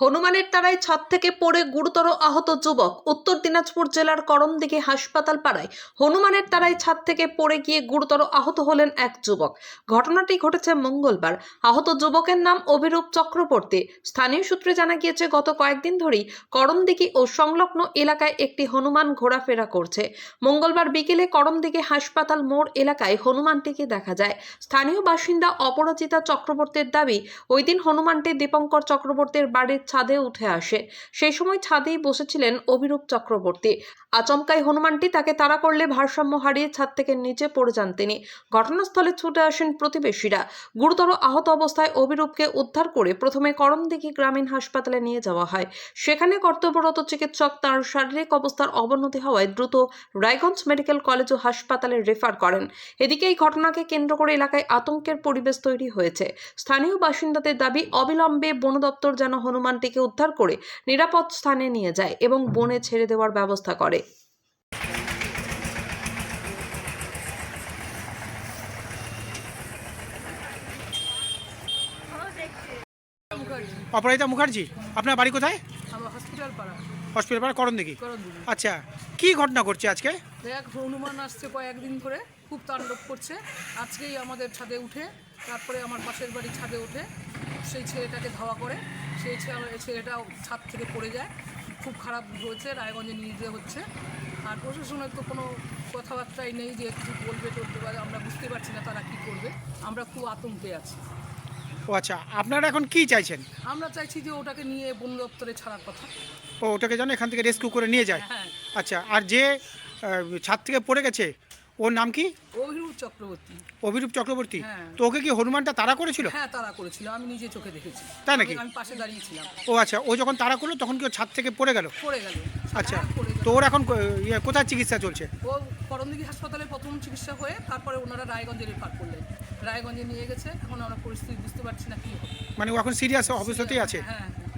হনুমানের তারায় ছাদ থেকে পড়ে গুরুতর আহত যুবক। উত্তর দিনাজপুর জেলার করমদিঘি হাসপাতাল পাড়ায় হনুমানের তারায় ছাদ থেকে পড়ে গিয়ে গুরুতর আহত হলেন এক যুবক। ঘটনাটি ঘটেছে মঙ্গলবার। আহত যুবকের নাম অভিরূপ চক্রবর্তী। স্থানীয় সূত্রে জানা গিয়েছে, গত কয়েকদিন ধরেই করমদিঘি ও সংলগ্ন এলাকায় একটি হনুমান ঘোরাফেরা করছে। মঙ্গলবার বিকেলে করমদিঘি হাসপাতাল মোড় এলাকায় হনুমানটিকে দেখা যায়। স্থানীয় বাসিন্দা অপরাজিতা চক্রবর্তীর দাবি, ওই দিন হনুমানটি দীপঙ্কর চক্রবর্তীর বাড়ির ছাদে উঠে আসে। সেই সময় ছাদেই বসেছিলেন অভিরূপ চক্রবর্তী। আচমকাই হনুমানটি তাকে তাড়া করলে ভারসাম্য হারিয়ে ছাদ থেকে নিচে পড়ে যান তিনি। ঘটনাস্থলে ছুটে আসেন প্রতিবেশীরা। গুরুতর আহত অবস্থায় অভিরূপকে উদ্ধার করে প্রথমে করমদিঘি গ্রামীণ হাসপাতালে নিয়ে যাওয়া হয়। সেখানে কর্তব্যরত চিকিৎসক তার শারীরিক অবস্থার অবনতি হওয়ায় দ্রুত রায়গঞ্জ মেডিকেল কলেজ ও হাসপাতালে রেফার করেন। এদিকে এই ঘটনাকে কেন্দ্র করে এলাকায় আতঙ্কের পরিবেশ তৈরি হয়েছে। স্থানীয় বাসিন্দাদের দাবি, অবিলম্বে বন দপ্তর যেন হনুমানটিকে উদ্ধার করে নিরাপদ স্থানে নিয়ে যায় এবং বনে ছেড়ে দেওয়ার ব্যবস্থা করে। মুখার্জি অপরাজিতা মুখার্জি আপনার বাড়ি কোথায়? আমার হসপিটাল পাড়া। হসপিটাল পাড়া করণ দেখি আচ্ছা কি ঘটনা করছে আজকে? দেখ হনুমান আসছে কয়েকদিন ধরে খুব তাণ্ডব করছে। আজকেই আমাদের ছাদে উঠে তারপরে আমার পাশের বাড়ির ছাদে উঠে সেই ছেলেটাকে ধাওয়া করে সেই ছে- ছেলেটাও ছাদ থেকে পড়ে যায়। খুব খারাপ হয়েছে রায়গঞ্জে নিয়ে যেতে হচ্ছে। আর প্রশাসনের তো কোনো কথাবার্তাই নেই যে কিছু বলবে টলবে বা আমরা বুঝতে পারছি না তারা কী করবে। আমরা খুব আতঙ্কে আছি। ও আচ্ছা আপনারা এখন কি চাইছেন? আমরা চাইছি যে ওটাকে নিয়ে বন দপ্তরে ছাড়ার কথা। ও ওটাকে যেন এখান থেকে রেস্কিউ করে নিয়ে যায়। হ্যাঁ। আচ্ছা আর যে ছাদ থেকে পড়ে গেছে ওর নাম কি? অভিরূপ চক্রবর্তী। অভিরূপ চক্রবর্তী। হ্যাঁ। তো ওকে কি হনুমানটা তারা করেছিল? হ্যাঁ তারা করেছিল। আমি নিজে চোখে দেখেছি। তাই নাকি? আমি- পাশে দাঁড়িয়েছিলাম। ও আচ্ছা ও যখন তারা করল তখন কি ও ছাদ থেকে পড়ে গেল? পড়ে গেল। আচ্ছা হ্যাঁ। তো ওর এখন ইয়ে কোথায় চিকিৎসা চলছে? ও করণদিঘি হাসপাতালে প্রথম চিকিৎসা হয়ে তারপরে ওনারা রায়গঞ্জে রেফার করলেন। রায়গঞ্জে নিয়ে গেছে। এখন আমরা পরিস্থিতি বুঝতে পারছি না কি মানে ও এখন সিরিয়াস অবস্থাতেই আছে। হ্যাঁ হ্যাঁ।